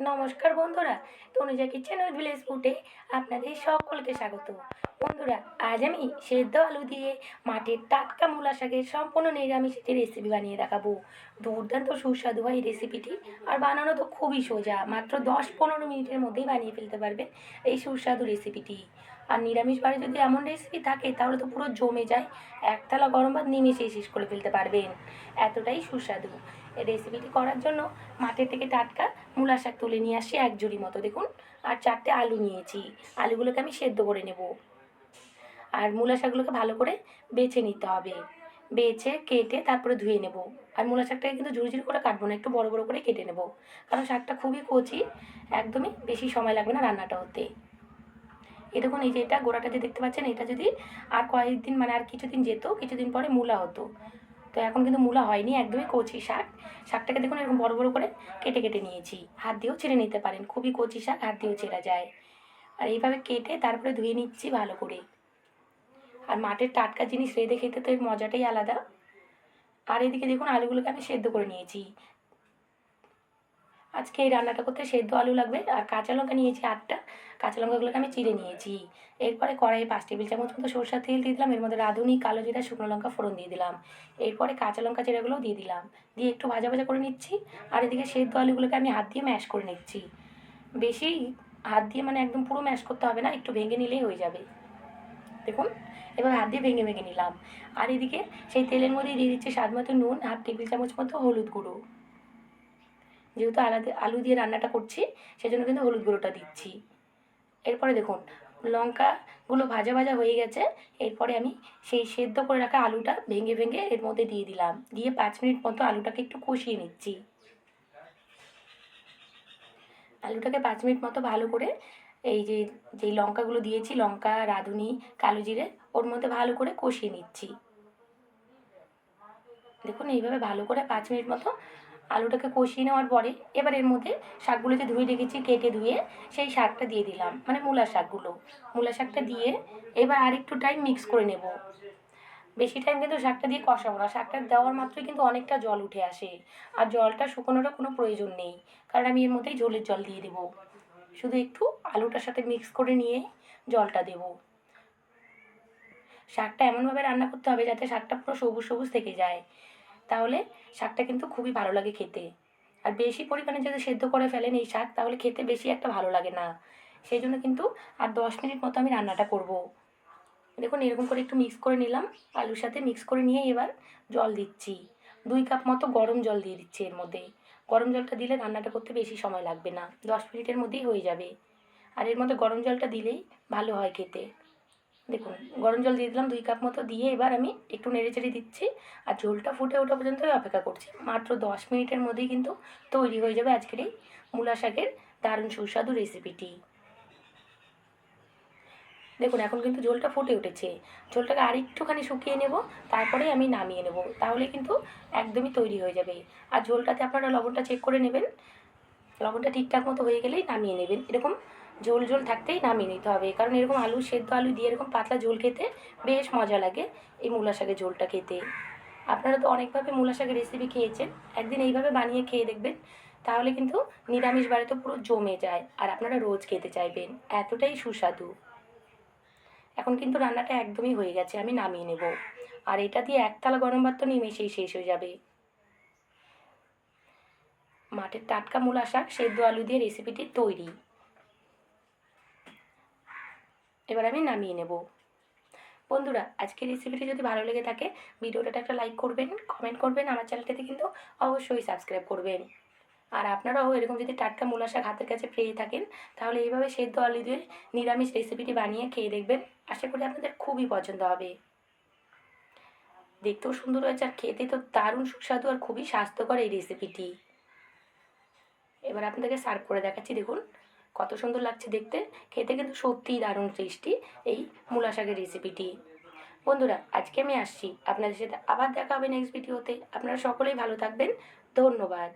নমস্কার বন্ধুরা Tanuja kitchen with village ফুটে আপনাদের সকলকে স্বাগত। বন্ধুরা, আজ আমি সেদ্ধ আলু দিয়ে মাটির টাটকা মূলা শাকের সম্পূর্ণ নিরামিষ একটি রেসিপি বানিয়ে দেখাবো। দুর্দান্ত সুস্বাদু হয় এই রেসিপিটি আর বানানো তো খুবই সোজা, মাত্র দশ পনেরো মিনিটের মধ্যেই বানিয়ে ফেলতে পারবেন এই সুস্বাদু রেসিপিটি আর নিরামিষ বাড়ি যদি এমন রেসিপি থাকে, তাহলে তো পুরো জমে যায় একতলা গরম ভাত নিমেষেই শেষ করে ফেলতে পারবেন। এতটাই সুস্বাদু। এই রেসিপিটি করার জন্য মাঠের থেকে টাটকা মূলা শাক তুলে নিয়ে আসি এক জুড়ি মতো। দেখুন, আর চারটে আলু নিয়েছি। আলুগুলোকে আমি সেদ্ধ করে নেব। আর মূলা শাকগুলোকে ভালো করে বেছে নিতে হবে। বেছে, কেটে তারপরে ধুয়ে নেব। আর মূলা শাকটাকে কিন্তু ঝুড়ি ঝুড়ি করে কাটবো না, একটু বড় বড় করে কেটে নেব। কারণ শাকটা খুবই কচি, একদমই বেশি সময় লাগবে না রান্নাটা হতে। এই দেখুন, এই যে এটা গোড়াটা যে দেখতে পাচ্ছেন, এটা যদি আর কয়েকদিন মানে আর কিছুদিন যেত, কিছুদিন পরে মূলা হতো। তো এখন কিন্তু মূলা হয়নি, একদমই কচি শাক। শাকটাকে দেখুন, এরকম বড় বড় করে কেটে কেটে নিয়েছি। হাত দিয়েও ছেড়ে নিতে পারেন, খুবই কচি শাক, হাত দিয়েও ছেঁড়া যায়। আর এইভাবে কেটে তারপরে ধুয়ে নিচ্ছি ভালো করে। আর মাঠের টাটকা জিনিস রেঁধে খেতে তো এর মজাটাই আলাদা। আর এদিকে দেখুন আলুগুলোকে আমি সেদ্ধ করে নিয়েছি। আজকে এই রান্নাটা করতে সেদ্ধ আলু লাগবে আর কাঁচা লঙ্কা নিয়েছি আটটা। কাঁচা লঙ্কাগুলোকে আমি চিড়ে নিয়েছি। এরপরে কড়াইয়ে পাঁচ টেবিল চামচ মতো সরষার তেল দিয়ে দিলাম। এর মধ্যে রাঁধুনি, কালো জিরা, শুকনো লঙ্কা ফোড়ন দিয়ে দিলাম। এরপরে কাঁচা লঙ্কা চিড়াগুলোও দিয়ে দিলাম। দিয়ে একটু ভাজা ভাজা করে নিচ্ছি। আর এদিকে সেদ্ধ আলুগুলোকে আমি হাত দিয়ে ম্যাশ করে নিচ্ছি। বেশি হাত দিয়ে মানে একদম পুরো ম্যাশ করতে হবে না, একটু ভেঙে নিলেই হয়ে যাবে। দেখুন। এবার হাত দিয়ে ভেঙে ভেঙে নিলাম। আর এদিকে সেই তেলের মধ্যে দিয়ে দিচ্ছি স্বাদ মতো নুন, হাফ টেবিল চামচ মতো হলুদ গুঁড়ো। যেহেতু আলাদা আলু দিয়ে রান্নাটা করছি, সেজন্য কিন্তু হলুদ গুঁড়োটা দিচ্ছি। এরপরে দেখুন, লঙ্কাগুলো ভাজা ভাজা হয়ে গেছে। এরপরে আমি সেই সেদ্ধ করে রাখা আলুটা ভেঙে ভেঙে এর মধ্যে দিয়ে দিলাম। দিয়ে পাঁচ মিনিট মতো আলুটাকে একটু কষিয়ে নিচ্ছি। আলুটাকে পাঁচ মিনিট মতো ভালো করে এই যে যেই লঙ্কাগুলো দিয়েছি, লঙ্কা, রাঁধুনি, কালো জিরে, ওর মধ্যে ভালো করে কষিয়ে নিচ্ছি। দেখুন, এইভাবে ভালো করে পাঁচ মিনিট মতো আলুটাকে কষিয়ে নেওয়ার পরে এবার এর মধ্যে শাকগুলো যে ধুয়ে রেখেছি, কেটে ধুয়ে সেই শাকটা দিয়ে দিলাম মানে মূলা শাকগুলো। মূলা শাকটা দিয়ে এবার আরেকটু টাইম মিক্স করে নেব। বেশি টাইম কিন্তু শাকটা দিয়ে কষাবো না। শাকটা দেওয়ার মাত্রই কিন্তু অনেকটা জল উঠে আসে। আর জলটা শুকোনোরও কোনো প্রয়োজন নেই। কারণ আমি এর মধ্যেই ঝোলের জল দিয়ে দেবো। শুধু একটু আলুটার সাথে মিক্স করে নিয়ে জলটা দেব। শাকটা এমনভাবে রান্না করতে হবে যাতে শাকটা পুরো সবুজ সবুজ থেকে যায়। তাহলে শাকটা কিন্তু খুবই ভালো লাগে খেতে। আর বেশি পরিমাণে যদি সেদ্ধ করে ফেলেন এই শাক, তাহলে খেতে বেশি একটা ভালো লাগে না। সেই জন্য কিন্তু আর দশ মিনিট মতো আমি রান্নাটা করব। দেখুন, এরকম করে একটু মিক্স করে নিলাম। আলুর সাথে মিক্স করে নিয়ে এবার জল দিচ্ছি। দুই কাপ মতো গরম জল দিয়ে দিচ্ছি এর মধ্যে। গরম জলটা দিলে রান্নাটা করতে বেশি সময় লাগবে না, দশ মিনিটের মধ্যেই হয়ে যাবে। আর এর মধ্যে গরম জলটা দিলেই ভালো হয় খেতে। দেখুন, গরম জল দিয়ে দিলাম দুই কাপ মতো দিয়ে এবার আমি একটু নেড়েচেড়ে দিচ্ছি আর ঝোলটা ফুটে ওঠা পর্যন্ত অপেক্ষা করছি। মাত্র দশ মিনিটের মধ্যেই কিন্তু তৈরি হয়ে যাবে আজকের এই মূলা শাকের দারুণ সুস্বাদু রেসিপিটি দেখুন, এখন কিন্তু ঝোলটা ফুটে উঠেছে। ঝোলটাকে আর একটুখানি শুকিয়ে নেব, তারপরে আমি নামিয়ে নেব। তাহলে কিন্তু একদমই তৈরি হয়ে যাবে। আর ঝোলটাতে আপনারা লবণটা চেক করে নেবেন। লবণটা ঠিকঠাক মতো হয়ে গেলেই নামিয়ে নেবেন। এরকম ঝোল ঝোল থাকতেই নামিয়ে নিতে হবে। কারণ এরকম আলু সেদ্ধ আলু দিয়ে এরকম পাতলা ঝোল খেতে বেশ মজা লাগে এই মূলা শাকের ঝোলটা খেতে। আপনারা তো অনেকভাবে মূলা শাকের রেসিপি খেয়েছেন। একদিন এইভাবে বানিয়ে খেয়ে দেখবেন। তাহলে কিন্তু নিরামিষ বাড়িতে পুরো জমে যায়। আর আপনারা রোজ খেতে চাইবেন। এতটাই সুস্বাদু। এখন কিন্তু রান্নাটা একদমই হয়ে গেছে, আমি নামিয়ে নেব। আর এটা দিয়ে একতলা গরম ভাত তো নিমেষেই শেষ হয়ে যাবে। মাঠের টাটকা মূলা শাক সেদ্ধ আলু দিয়ে রেসিপিটি তৈরি। এবার আমি নামিয়ে নেব। বন্ধুরা, আজকের রেসিপিটি যদি ভালো লেগে থাকে, ভিডিওটাতে একটা লাইক করবেন কমেন্ট করবেন, আমার চ্যানেলটাতে কিন্তু অবশ্যই সাবস্ক্রাইব করবেন। আর আপনারাও এরকম যদি টাটকা মূলা শাক হাতের কাছে পেয়ে থাকেন, তাহলে এইভাবে সেদ্ধ আলু দিয়ে নিরামিষ রেসিপিটি বানিয়ে খেয়ে দেখবেন। আশা করি আপনাদের খুবই পছন্দ হবে। দেখতেও সুন্দর হয়েছে আর খেতে তো দারুণ সুস্বাদু আর খুবই স্বাস্থ্যকর এই রেসিপিটি এবার আপনাদেরকে সার্ভ করে দেখাচ্ছি, দেখুন। কত সুন্দর লাগছে দেখতে। খেতে কিন্তু সত্যিই দারুণ টেস্টি এই মূলা শাকের রেসিপিটি বন্ধুরা, আজকে আমি আসছি। আপনাদের সাথে আবার দেখা হবে নেক্সট ভিডিওতে আপনারা সকলেই ভালো থাকবেন। ধন্যবাদ।